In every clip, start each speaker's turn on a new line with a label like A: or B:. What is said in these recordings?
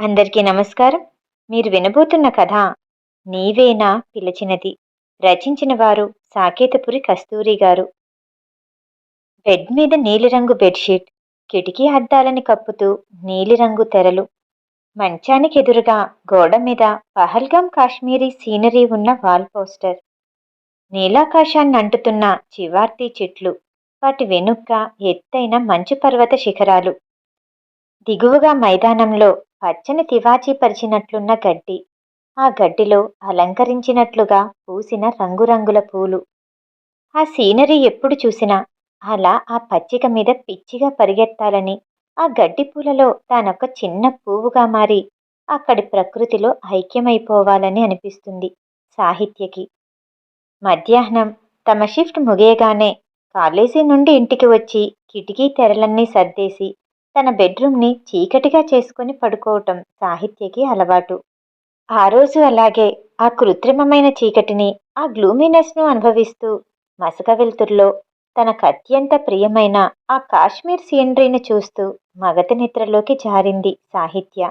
A: అందరికీ నమస్కారం. మీరు వినబోతున్న కథ నీవేనా పిలిచినది రచించిన వారు సాకేతపురి కస్తూరి గారు. బెడ్ మీద నీలిరంగు బెడ్షీట్ కిటికీ అద్దాలని కప్పుతూ నీలిరంగు తెరలు. మంచానికి ఎదురుగా గోడ మీద పహల్గాం కాశ్మీరీ సీనరీ ఉన్న వాల్ పోస్టర్. నీలాకాశాన్ని అంటుతున్న చివార్తీ చెట్లు వాటి వెనుక్క ఎత్తైన మంచు పర్వత శిఖరాలు. దిగువగా మైదానంలో పచ్చని తివాచీ పరిచినట్లున్న గడ్డి. ఆ గడ్డిలో అలంకరించినట్లుగా పూసిన రంగురంగుల పూలు. ఆ సీనరీ ఎప్పుడు చూసినా అలా ఆ పచ్చిక మీద పిచ్చిగా పరిగెత్తాలని ఆ గడ్డి పూలలో తానొక చిన్న పువ్వుగా మారి అక్కడి ప్రకృతిలో ఐక్యమైపోవాలని అనిపిస్తుంది సాహిత్యకి. మధ్యాహ్నం తమ షిఫ్ట్ ముగియగానే కాలేజీ నుండి ఇంటికి వచ్చి కిటికీ తెరలన్నీ సర్దేసి తన బెడ్రూమ్ని చీకటిగా చేసుకుని పడుకోవటం సాహిత్యకి అలవాటు. ఆ రోజు అలాగే ఆ కృత్రిమమైన చీకటిని ఆ గ్లూమినెస్ను అనుభవిస్తూ మసక వెలుతుర్లో తనకు అత్యంత ప్రియమైన ఆ కాశ్మీర్ సీనరీని చూస్తూ మగత నిద్రలోకి జారింది సాహిత్య.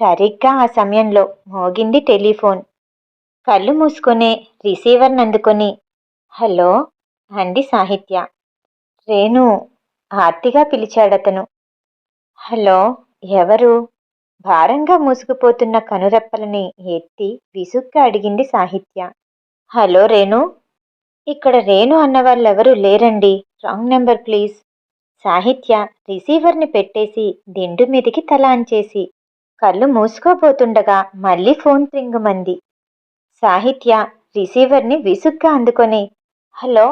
A: సరిగ్గా ఆ సమయంలో మోగింది టెలిఫోన్. కళ్ళు మూసుకునే రిసీవర్ని అందుకొని హలో అంది సాహిత్య. రేణు ఆర్తిగా పిలిచాడతను. హలో ఎవరు? భారంగా మూసుకుపోతున్న కనురెప్పలని ఎత్తి విసుగ్గా అడిగింది సాహిత్య. హలో రేణు. ఇక్కడ రేణు అన్న వాళ్ళెవరూ లేరండి. Wrong number please. సాహిత్య రిసీవర్ని పెట్టేసి దిండు మీదికి తలాంచేసి కళ్ళు మూసుకోబోతుండగా మళ్ళీ ఫోన్ త్రింగుమంది. సాహిత్య రిసీవర్ని విసుగ్గా అందుకొని హలో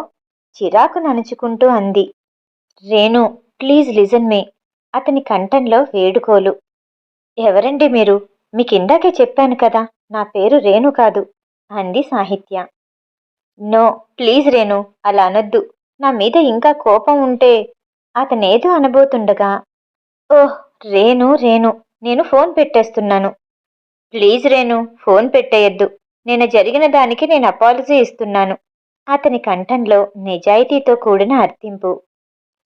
A: చిరాకు ననుచుకుంటూ అంది. Renu please listen me. అతని కంఠంలో వేడుకోలు. ఎవరండి మీరు? మీకిందాకే చెప్పాను కదా నా పేరు రేణు కాదు అంది సాహిత్య. నో ప్లీజ్ రేణు అలా అనొద్దు. నా మీద ఇంకా కోపం ఉంటే అతనేదో అనబోతుండగా ఓహ్ రేణు రేణు నేను ఫోన్ పెట్టేస్తున్నాను. ప్లీజ్ రేణు ఫోన్ పెట్టేయద్దు. నేను జరిగిన దానికి నేను అపాలజీ ఇస్తున్నాను. అతని కంఠంలో నిజాయితీతో కూడిన అర్థింపు.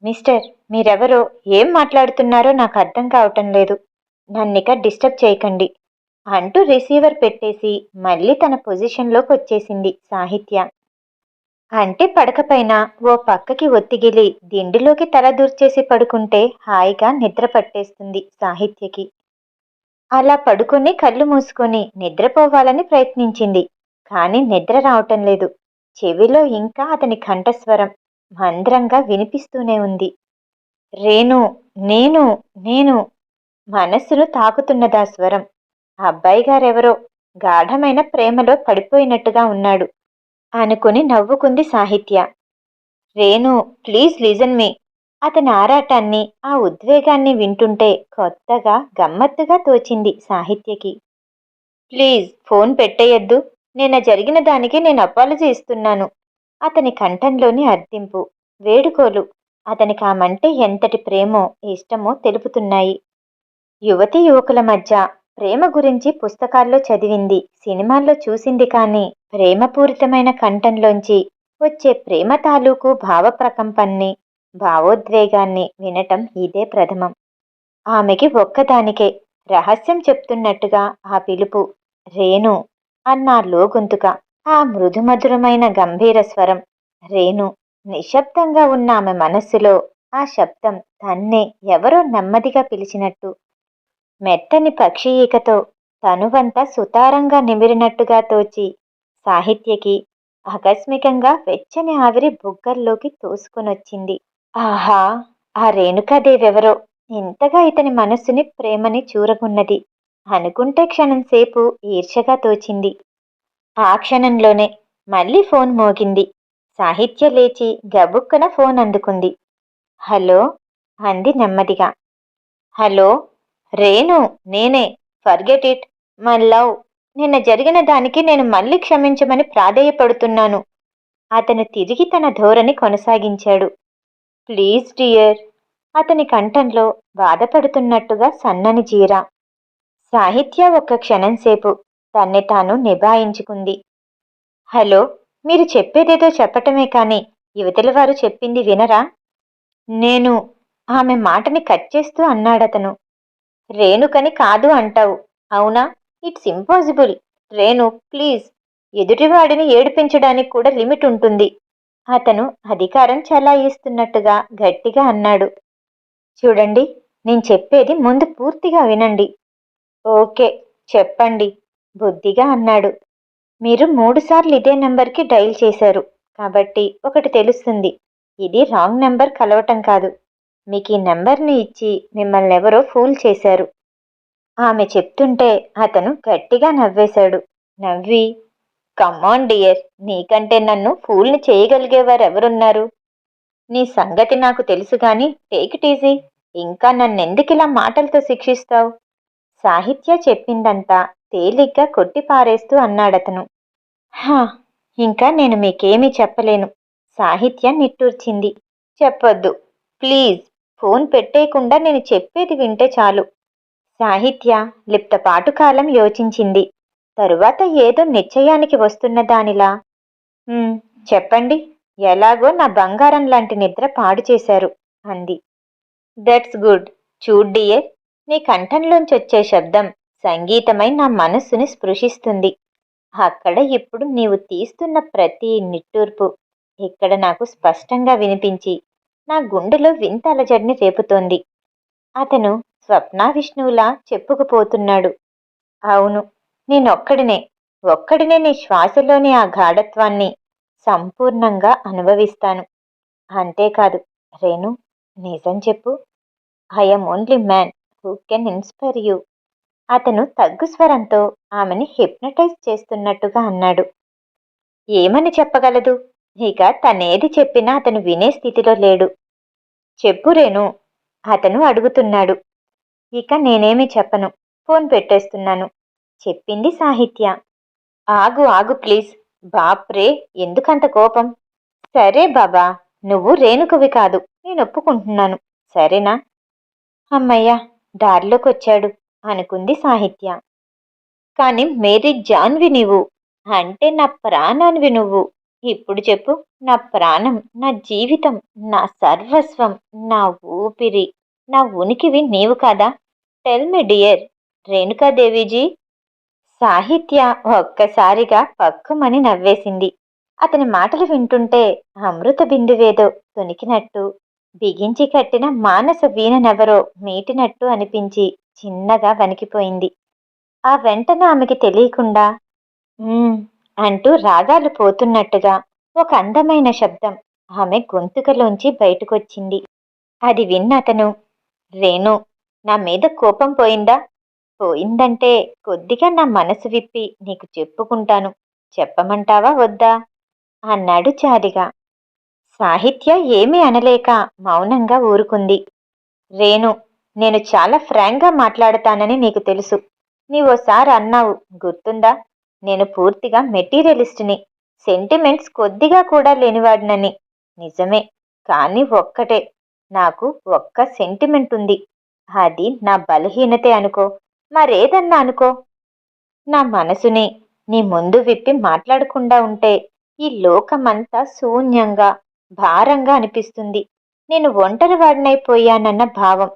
A: మిస్టర్ మీరెవరో ఏం మాట్లాడుతున్నారో నాకు అర్థం కావటం లేదు. నన్నిక డిస్టర్బ్ చేయకండి. అంటూ రిసీవర్ పెట్టేసి మళ్ళీ తన పొజిషన్లోకి వచ్చేసింది సాహిత్య. అంటే పడకపైన ఓ పక్కకి ఒత్తిగిలి దిండిలోకి తల దూర్చేసి పడుకుంటే హాయిగా నిద్ర పట్టేస్తుంది సాహిత్యకి. అలా పడుకొని కళ్ళు మూసుకొని నిద్రపోవాలని ప్రయత్నించింది కానీ నిద్ర రావటం లేదు. చెవిలో ఇంకా అతని కంఠస్వరం మంద్రంగా వినిపిస్తూనే ఉంది. రేణు నేను నేను మనస్సును తాకుతున్నదా స్వరం? అబ్బాయి గారెవరో? గాఢమైన ప్రేమలో పడిపోయినట్టుగా ఉన్నాడు. అనుకుని నవ్వుకుంది Sahitya. Renu please listen me. అతని ఆరాటాన్ని ఆ ఉద్వేగాన్ని వింటుంటే కొత్తగా గమ్మత్తుగా తోచింది సాహిత్యకి. Please phone పెట్టేయద్దు. నిన్న జరిగిన దానికి నేను అపాలజీ ఇస్తున్నాను. అతని కంఠంలోని అర్థింపు వేడుకోలు అతనికి ఆమంటే ఎంతటి ప్రేమో ఇష్టమో తెలుపుతున్నాయి. యువతి యువకుల మధ్య ప్రేమ గురించి పుస్తకాల్లో చదివింది సినిమాల్లో చూసింది కానీ ప్రేమపూరితమైన కంఠంలోంచి వచ్చే ప్రేమ తాలూకు భావప్రకంపన్ని భావోద్వేగాన్ని వినటం ఇదే ప్రథమం. ఆమెకి ఒక్కదానికే రహస్యం చెప్తున్నట్టుగా ఆ పిలుపు రేణు అన్న లోగొంతుక. ఆ మృదుమధురమైన గంభీర స్వరం. రేణు నిశ్శబ్దంగా ఉన్న ఆమె మనస్సులో ఆ శబ్దం తన్నే ఎవరో నెమ్మదిగా పిలిచినట్టు. మెత్తని పక్షి ఈకతో తనువంతా సుతారంగా నిమిరినట్టుగా తోచి సాహిత్యకి ఆకస్మికంగా వెచ్చని ఆవిరి బుగ్గల్లోకి తోసుకొనొచ్చింది. ఆహా! ఆ రేణుకాదేవెవరో? ఇంతగా ఇతని మనస్సుని ప్రేమని చూరగున్నది. అనుకుంటే క్షణం సేపు ఈర్షగా తోచింది. ఆ క్షణంలోనే మళ్ళీ ఫోన్ మోగింది. సాహిత్య లేచి గబుక్కన ఫోన్ అందుకుంది. హలో? అంది నెమ్మదిగా. హలో? రేణు నేనే. Forget it. My love. నిన్న జరిగిన దానికి నేను మళ్ళీ క్షమించమని ప్రాధేయపడుతున్నాను. అతను తిరిగి తన ధోరణి కొనసాగించాడు. Please dear. అతని కంఠంలో బాధపడుతున్నట్టుగా సన్నని జీరా. సాహిత్య ఒక్క క్షణం సేపు తన్ని తాను నిభాయించుకుంది. హలో మీరు చెప్పేదేదో చెప్పటమే కానీ యువతల వారు చెప్పింది వినరా? నేను ఆమె మాటని కట్ చేస్తూ అన్నాడతను. రేణుకని కాదు అంటావు అవునా? It's impossible. రేణు ప్లీజ్. ఎదుటివాడిని ఏడిపించడానికి కూడా లిమిట్ ఉంటుంది. అతను అధికారం చలాయిస్తున్నట్టుగా గట్టిగా అన్నాడు. చూడండి నేను చెప్పేది ముందు పూర్తిగా వినండి. ఓకే చెప్పండి. బుద్ధిగా అన్నాడు. మీరు మూడుసార్లు ఇదే నెంబర్కి డైల్ చేశారు. కాబట్టి ఒకటి తెలుస్తుంది. ఇది రాంగ్ నెంబర్ కలవటం కాదు. మీకు ఈ నెంబర్ని ఇచ్చి మిమ్మల్ని ఎవరో ఫూల్ చేశారు. ఆమె చెప్తుంటే అతను గట్టిగా నవ్వేశాడు. నవ్వి కమాన్ డియర్ నీకంటే నన్ను ఫూల్ని చేయగలిగేవారు ఎవరున్నారు నీ సంగతి నాకు తెలుసు కానీ టేక్ ఇట్ ఈజీ. ఇంకా నన్నెందుకిలా మాటలతో శిక్షిస్తావు? సాహిత్య చెప్పిందంతా తేలిగ్గా కొట్టి పారేస్తూ అన్నాడతను. హా ఇంకా నేను మీకేమీ చెప్పలేను. సాహిత్య నిట్టూర్చింది. చెప్పొద్దు. ప్లీజ్ ఫోన్ పెట్టేయకుండా నేను చెప్పేది వింటే చాలు. సాహిత్య లిప్తపాటు కాలం యోచించింది. తరువాత ఏదో నిశ్చయానికి వస్తున్న దానిలా. చెప్పండి. ఎలాగో నా బంగారం లాంటి నిద్ర పాడు చేశారు అంది. That's good. చూడ్డియర్ నీ కంఠంలోంచి వచ్చే శబ్దం. సంగీతమై నా మనస్సుని స్పృశిస్తుంది. అక్కడ ఇప్పుడు నీవు తీస్తున్న ప్రతి నిట్టూర్పు ఇక్కడ నాకు స్పష్టంగా వినిపించి నా గుండెలో వింత అలజడిని రేపుతోంది. అతను స్వప్నా విష్ణువులా చెప్పుకుపోతున్నాడు. అవును నేనొక్కడినే. ఒక్కడినే నీ శ్వాసలోని ఆ గాఢత్వాన్ని సంపూర్ణంగా అనుభవిస్తాను. అంతేకాదు రేణు నిజం చెప్పు. I'm only man who can inspire you. అతను తగ్గు స్వరంతో ఆమెని హిప్నటైజ్ చేస్తున్నట్టుగా అన్నాడు. ఏమని చెప్పగలదు? ఇక తనేది చెప్పినా అతను వినే స్థితిలో లేడు. చెప్పు రేణు అతను అడుగుతున్నాడు. ఇక నేనేమి చెప్పను? ఫోన్ పెట్టేస్తున్నాను. చెప్పింది సాహిత్య. ఆగు ఆగు ప్లీజ్. బాప్రే ఎందుకంత కోపం? సరే బాబా నువ్వు రేణుకవి కాదు. నేను ఒప్పుకుంటున్నాను. సరేనా? అమ్మయ్యా దారిలోకి వచ్చాడు అనుకుంది సాహిత్య. కానీ మేరీ జాన్వి నీవు అంటే నా ప్రాణాన్వి నువ్వు ఇప్పుడు చెప్పు నా ప్రాణం నా జీవితం నా సర్వస్వం నా ఊపిరి నా ఉనికివి నీవు కాదా? టెల్ మీ డియర్ రేణుకాదేవిజీ సాహిత్య ఒక్కసారిగా పక్కుమని నవ్వేసింది. అతని మాటలు వింటుంటే అమృత బిందువేదో తొనికినట్టు బిగించి కట్టిన మానస వీణనెవరో మీటినట్టు అనిపించి చిన్నగా వణికిపోయింది. ఆ వెంటనే ఆమెకి తెలియకుండా అంటూ రాగాలు పోతున్నట్టుగా ఒక అందమైన శబ్దం ఆమె గొంతుకలోంచి బయటకొచ్చింది. అది విన్న అతను రేణు నా మీద కోపం పోయిందా? పోయిందంటే కొద్దిగా నా మనసు విప్పి నీకు చెప్పుకుంటాను. చెప్పమంటావా వద్దా? అన్నాడు చారిగా. సాహిత్య ఏమీ అనలేక మౌనంగా ఊరుకుంది. రేణు నేను చాలా ఫ్రాంక్గా మాట్లాడతానని నీకు తెలుసు. నీవోసారి అన్నావు. గుర్తుందా? నేను పూర్తిగా మెటీరియలిస్ట్ని. సెంటిమెంట్స్ కొద్దిగా కూడా లేనివాడినని. నిజమే. కానీ ఒక్కటే. నాకు ఒక్క సెంటిమెంట్ ఉంది. అది నా బలహీనతే అనుకో. మరేదన్నా అనుకో. నా మనసుని నీ ముందు విప్పి మాట్లాడకుండా ఉంటే ఈ లోకమంతా శూన్యంగా భారంగా అనిపిస్తుంది. నేను ఒంటరి వాడినైపోయానన్న భావం.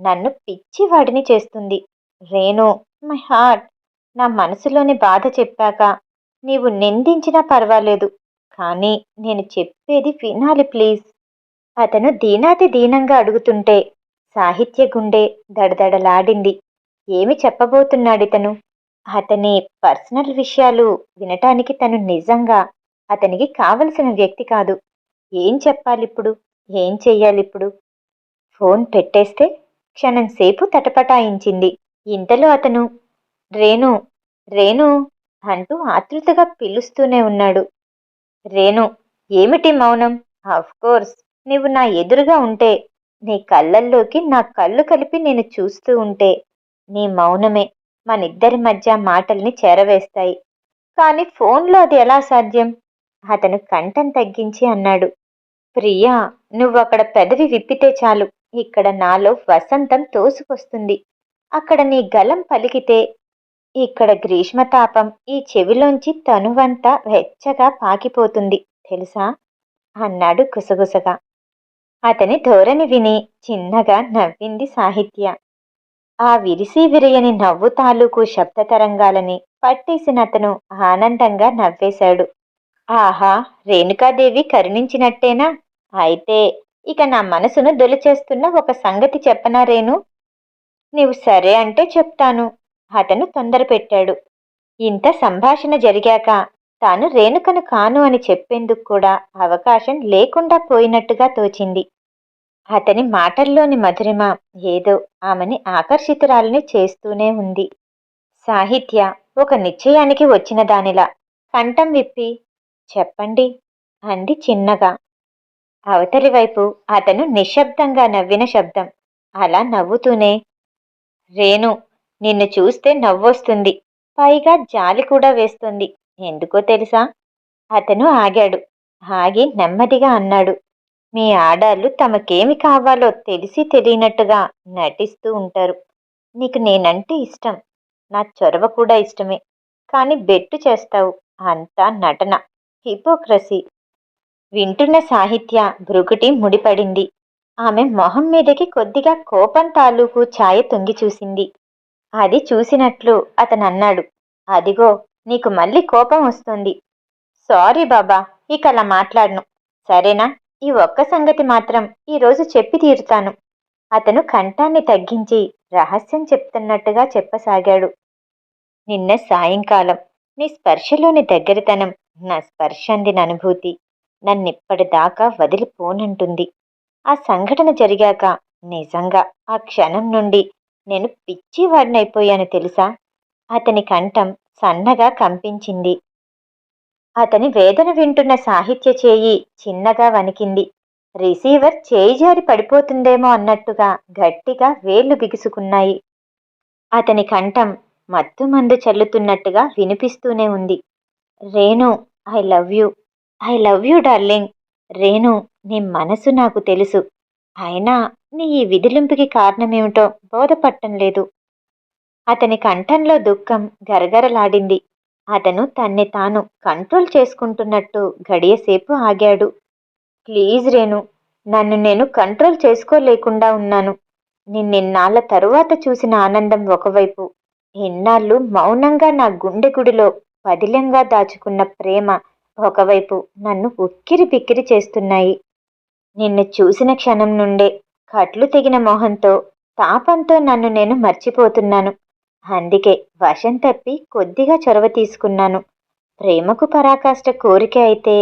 A: నన్ను పిచ్చివాడిని చేస్తుంది. రేణు మై హార్ట్ నా మనసులోని బాధ చెప్పాక నీవు నిందించినా పర్వాలేదు కానీ నేను చెప్పేది వినాలి ప్లీజ్. అతను దీనాతి దీనంగా అడుగుతుంటే సాహిత్య గుండె దడదడలాడింది. ఏమి చెప్పబోతున్నాడితను అతని పర్సనల్ విషయాలు వినటానికి తను నిజంగా అతనికి కావలసిన వ్యక్తి కాదు. ఏం చెప్పాలిప్పుడు? ఏం చెయ్యాలిప్పుడు? ఫోన్ పెట్టేస్తే క్షణం సేపు తటపటాయించింది. ఇంతలో అతను రేణు రేణు అంటూ ఆతృతగా పిలుస్తూనే ఉన్నాడు. రేణు ఏమిటి మౌనం? కోర్స్ నీవు నా ఎదురుగా ఉంటే నీ కళ్ళల్లోకి నా కళ్ళు కలిపి నేను చూస్తూ ఉంటే నీ మౌనమే మనిద్దరి మధ్య మాటల్ని చేరవేస్తాయి. కానీ ఫోన్లో అది ఎలా సాధ్యం? అతను కంఠం తగ్గించి అన్నాడు. ప్రియా నువ్వు అక్కడ పెదవి విప్పితే చాలు. ఇక్కడ నాలో వసంతం తోసుకొస్తుంది. అక్కడ నీ గలం పలికితే ఇక్కడ గ్రీష్మతాపం ఈ చెవిలోంచి తనువంతా వెచ్చగా పాకిపోతుంది. తెలుసా? అన్నాడు గుసగుసగా. అతని ధోరణి విని చిన్నగా నవ్వింది సాహిత్య. ఆ విరిసి విరయని నవ్వు తాలూకు శబ్ద తరంగాలని పట్టేసిన అతను ఆనందంగా నవ్వేశాడు. ఆహా రేణుకాదేవి కరుణించినట్టేనా? అయితే ఇక నా మనసును దొలిచేస్తున్న ఒక సంగతి చెప్పనా రేణు? నీవు సరే అంటే చెప్తాను అతను తొందర పెట్టాడు ఇంత సంభాషణ జరిగాక తాను రేణుకను కాను అని చెప్పేందుకు కూడా అవకాశం లేకుండా పోయినట్టుగా తోచింది. అతని మాటల్లోని మధురిమ ఏదో ఆమెని ఆకర్షితురాలని చేస్తూనే ఉంది. సాహిత్య ఒక నిశ్చయానికి వచ్చిన దానిలా కంఠం విప్పి చెప్పండి అంది చిన్నగా. అవతలి వైపు అతను నిశ్శబ్దంగా నవ్విన శబ్దం. అలా నవ్వుతూనే రేణు నిన్ను చూస్తే నవ్వొస్తుంది. పైగా జాలి కూడా వేస్తుంది. ఎందుకో తెలుసా? అతను ఆగాడు. ఆగి నెమ్మదిగా అన్నాడు. మీ ఆడాళ్ళు తమకేమి కావాలో తెలిసి తెలియనట్టుగా నటిస్తూ ఉంటారు. నీకు నేనంటే ఇష్టం. నా చొరవ కూడా ఇష్టమే. కానీ బెట్టు చేస్తావు. అంతా నటన. హిపోక్రసీ. వింటున్న సాహిత్య భృగుటి ముడిపడింది. ఆమె మొహం మీదకి కొద్దిగా కోపం తాలూకు ఛాయ తొంగి చూసింది. అది చూసినట్లు అతనన్నాడు అదిగో నీకు మళ్ళీ కోపం వస్తుంది. సారీ బాబా ఇక అలా మాట్లాడను. సరేనా? ఈ ఒక్క సంగతి మాత్రం ఈరోజు చెప్పి తీరుతాను. అతను కంఠాన్ని తగ్గించి రహస్యం చెప్తున్నట్టుగా చెప్పసాగాడు. నిన్న సాయంకాలం నీ స్పర్శలోని దగ్గరితనం నా స్పర్శ అందిన అనుభూతి. నన్నెప్పటిదాకా వదిలిపోనంటుంది. ఆ సంఘటన జరిగాక నిజంగా ఆ క్షణం నుండి నేను పిచ్చివాడినైపోయాను తెలుసా? అతని కంఠం సన్నగా కంపించింది. అతని వేదన వింటున్న సాహిత్య చేయి చిన్నగా వణికింది. రిసీవర్ చేయి జారి పడిపోతుందేమో అన్నట్టుగా గట్టిగా వేళ్ళు బిగుసుకున్నాయి. అతని కంఠం మత్తు మందు చల్లుతున్నట్టుగా వినిపిస్తూనే ఉంది. Renu I love you. I love you darling. Renu నీ మనసు నాకు తెలుసు. అయినా నీ ఈ విదిలింపుకి కారణమేమిటో బోధపట్టం లేదు. అతని కంఠంలో దుఃఖం గరగరలాడింది. అతను తన్ని తాను కంట్రోల్ చేసుకుంటున్నట్టు గడియసేపు ఆగాడు. ప్లీజ్ రేణు నన్ను నేను కంట్రోల్ చేసుకోలేకుండా ఉన్నాను. నిన్నిన్నాళ్ళ తరువాత చూసిన ఆనందం ఒకవైపు. ఇన్నాళ్ళు మౌనంగా నా గుండె గుడిలో పదిలంగా దాచుకున్న ప్రేమ ఒకవైపు నన్ను ఉక్కిరి బిక్కిరి చేస్తున్నాయి. నిన్ను చూసిన క్షణం నుండే కట్లు తెగిన మొహంతో తాపంతో నన్ను నేను మర్చిపోతున్నాను. అందుకే వశం తప్పి కొద్దిగా చొరవ తీసుకున్నాను. ప్రేమకు పరాకాష్ట కోరిక అయితే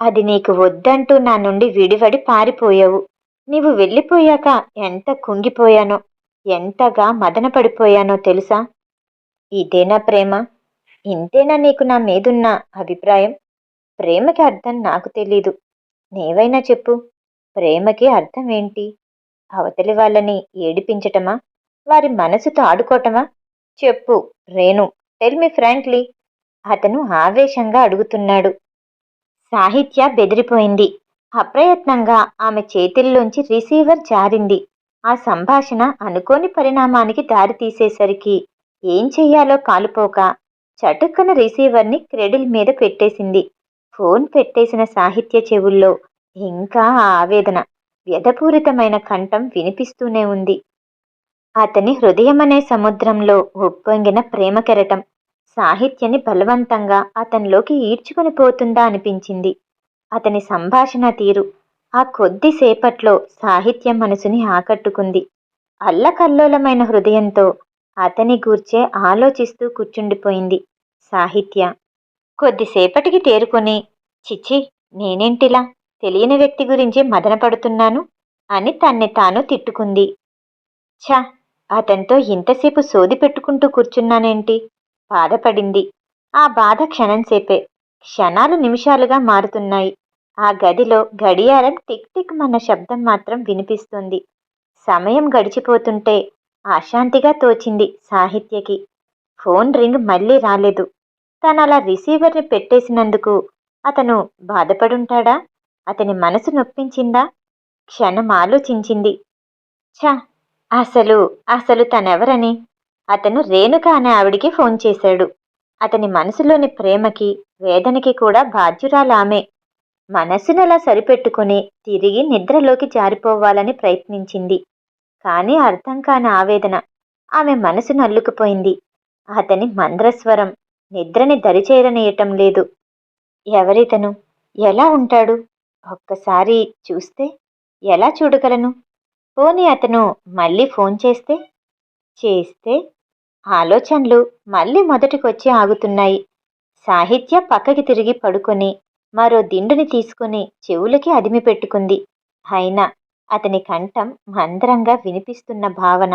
A: అది నీకు వద్దంటూ నా నుండి విడివడి పారిపోయావు. నీవు వెళ్ళిపోయాక ఎంత కుంగిపోయానో ఎంతగా మదన పడిపోయానో తెలుసా? ఇదేనా ప్రేమ? ఇంతేనా నీకు నా మీదున్న అభిప్రాయం? ప్రేమకి అర్థం నాకు తెలీదు. నీవైనా చెప్పు. ప్రేమకి అర్థం ఏంటి? అవతలి వాళ్ళని ఏడిపించటమా? వారి మనసుతో ఆడుకోవటమా చెప్పు. Renu tell me frankly. అతను ఆవేశంగా అడుగుతున్నాడు. సాహిత్య బెదిరిపోయింది. అప్రయత్నంగా ఆమె చేతిల్లోంచి రిసీవర్ జారింది. ఆ సంభాషణ అనుకోని పరిణామానికి దారితీసేసరికి ఏం చెయ్యాలో కాలుపోక చటుక్కన రిసీవర్ని క్రెడిల్ మీద పెట్టేసింది. ఫోన్ పెట్టేసిన సాహిత్య చెవుల్లో ఇంకా ఆవేదన. వ్యధపూరితమైన కంఠం వినిపిస్తూనే ఉంది. అతని హృదయమనే సముద్రంలో ఉప్పొంగిన ప్రేమ కెరటం సాహిత్యని బలవంతంగా అతనిలోకి ఈడ్చుకుని పోతుందా అనిపించింది. అతని సంభాషణ తీరు ఆ కొద్దిసేపట్లో సాహిత్యం మనసుని ఆకట్టుకుంది. అల్లకల్లోలమైన హృదయంతో అతని గూర్చే ఆలోచిస్తూ కూర్చుండిపోయింది సాహిత్య. కొద్దిసేపటికి తేరుకొని చిచ్చి నేనేంటిలా? తెలియని వ్యక్తి గురించి మదనపడుతున్నాను అని తన్ని తాను తిట్టుకుంది. ఛ అతనితో ఇంతసేపు సోది పెట్టుకుంటూ కూర్చున్నానేంటి? బాధపడింది. ఆ బాధ క్షణంసేపే క్షణాలు నిమిషాలుగా మారుతున్నాయి. ఆ గదిలో గడియారం టిక్ టిక్ మన శబ్దం మాత్రం వినిపిస్తుంది. సమయం గడిచిపోతుంటే అశాంతిగా తోచింది సాహిత్యకి. ఫోన్ రింగ్ మళ్ళీ రాలేదు. తాను అలా రిసీవర్ని పెట్టేసినందుకు అతను బాధపడుంటాడా? అతని మనసు నొప్పించిందా? క్షణం ఆలోచించింది. ఛ! అసలు అసలు తనెవరని? అతను రేణుక అనే ఆవిడికి ఫోన్ చేశాడు. అతని మనసులోని ప్రేమకి వేదనకి కూడా బాధ్యురాలామే. మనస్సునలా సరిపెట్టుకుని తిరిగి నిద్రలోకి జారిపోవాలని ప్రయత్నించింది. కానీ అర్థం కాని ఆవేదన ఆమె మనసు నల్లుకుపోయింది అతని మంద్రస్వరం నిద్రని దరిచేరనీయటం లేదు. ఎవరితను? ఎలా ఉంటాడు? ఒక్కసారి చూస్తే ఎలా చూడగలను? పోనీ అతను మళ్ళీ ఫోన్ చేస్తే? చేస్తే ఆలోచనలు మళ్ళీ మొదటికొచ్చి ఆగుతున్నాయి. సాహిత్య పక్కకి తిరిగి పడుకొని మరో దిండుని తీసుకుని చెవులకి అదిమి పెట్టుకుంది. అయినా అతని కంఠం మందరంగా వినిపిస్తున్న భావన.